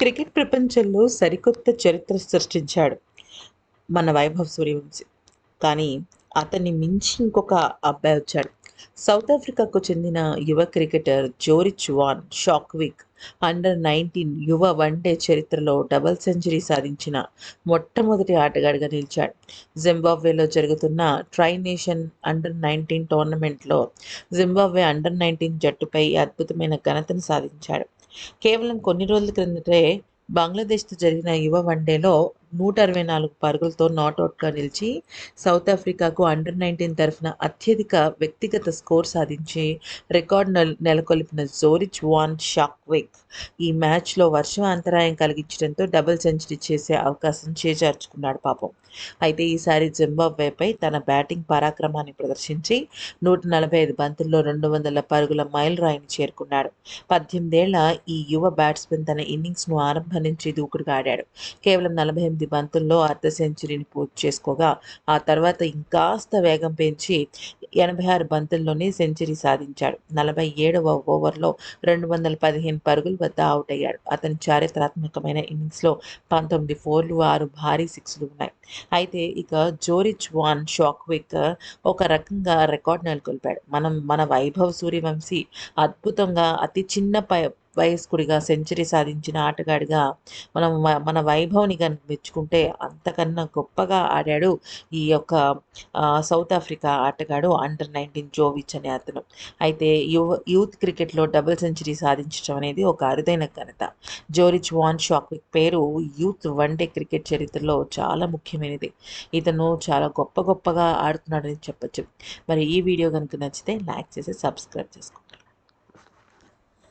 Cricket ప్రపంచంలో సరికొత్త చరిత్ర సృష్టించాడు మన వైభవ్ సూర్యవంశీ. కానీ అతన్ని మించి ఇంకొక అబ్బాయి వచ్చాడు. సౌత్ ఆఫ్రికాకు చెందిన యువ cricketer Jorich van Schalkwyk under nineteen యువ వన్డే చరిత్రలో డబుల్ సెంచరీ సాధించిన మొట్టమొదటి ఆటగాడిగా నిలిచాడు. జింబాబ్వేలో జరుగుతున్న ట్రై నేషన్ అండర్ నైన్టీన్ టోర్నమెంట్లో జింబాబ్వే అండర్ నైన్టీన్ జట్టుపై అద్భుతమైన ఘనతను సాధించాడు. కేవలం కొన్ని రోజుల క్రిందటే బంగ్లాదేశ్తో జరిగిన యువ వన్డేలో నూట అరవై నాలుగు పరుగులతో నాట్అవుట్గా నిలిచి సౌత్ ఆఫ్రికాకు అండర్ నైన్టీన్ తరఫున అత్యధిక వ్యక్తిగత స్కోర్ సాధించి రికార్డు నెల నెలకొల్పిన జోరిచ్ వాన్ షాక్విక్ ఈ మ్యాచ్లో వర్షం అంతరాయం కలిగించడంతో డబుల్ సెంచరీ చేసే అవకాశం చేజార్చుకున్నాడు పాపం. అయితే ఈసారి జింబాబ్వేపై తన బ్యాటింగ్ పరాక్రమాన్ని ప్రదర్శించి నూట నలభై ఐదు బంతుల్లో రెండు వందల పరుగుల మైల్ రాయిని చేరుకున్నాడు. పద్దెనిమిదేళ్ళ ఈ యువ బ్యాట్స్మెన్ తన ఇన్నింగ్స్ను ఆరంభం నుంచి దూకుడుగా ఆడాడు. కేవలం నలభై ఎనిమిది బంతుల్లో అర్ధ సెంచరీని పూర్తి చేసుకోగా ఆ తర్వాత ఇంకాస్త వేగం పెంచి ఎనభై ఆరు బంతుల్లోనే సెంచరీ సాధించాడు. నలభై ఏడవ ఓవర్లో రెండు వందల పదిహేను పరుగుల వద్ద అవుట్ అయ్యాడు అతని చారిత్రాత్మకమైన ఇన్నింగ్స్లో పంతొమ్మిది ఫోర్లు ఆరు భారీ సిక్స్లు ఉన్నాయి. అయితే ఇక జోరిచ్ వాన్ షాక్విక్ ఒక రకంగా రికార్డ్ నెలకొల్పాడు. మనం మన వైభవ్ సూర్యవంశీ అద్భుతంగా అతి చిన్న పై వయస్కుడిగా సెంచరీ సాధించిన ఆటగాడిగా మనం మన వైభవ్ని కనుక మెచ్చుకుంటే అంతకన్నా గొప్పగా ఆడాడు ఈ యొక్క సౌత్ ఆఫ్రికా ఆటగాడు అండర్ నైన్టీన్ జోవిచ్ అనే అతను. అయితే యువ యూత్ క్రికెట్లో డబుల్ సెంచరీ సాధించడం అనేది ఒక అరుదైన ఘనత. జోరిచ్ వాన్ షాక్విక్ పేరు యూత్ వన్డే క్రికెట్ చరిత్రలో చాలా ముఖ్యమైనది. ఇతను చాలా గొప్ప గొప్పగా ఆడుతున్నాడని చెప్పొచ్చు. మరి ఈ వీడియో కనుక నచ్చితే లైక్ చేసి సబ్స్క్రైబ్ చేసుకోండి.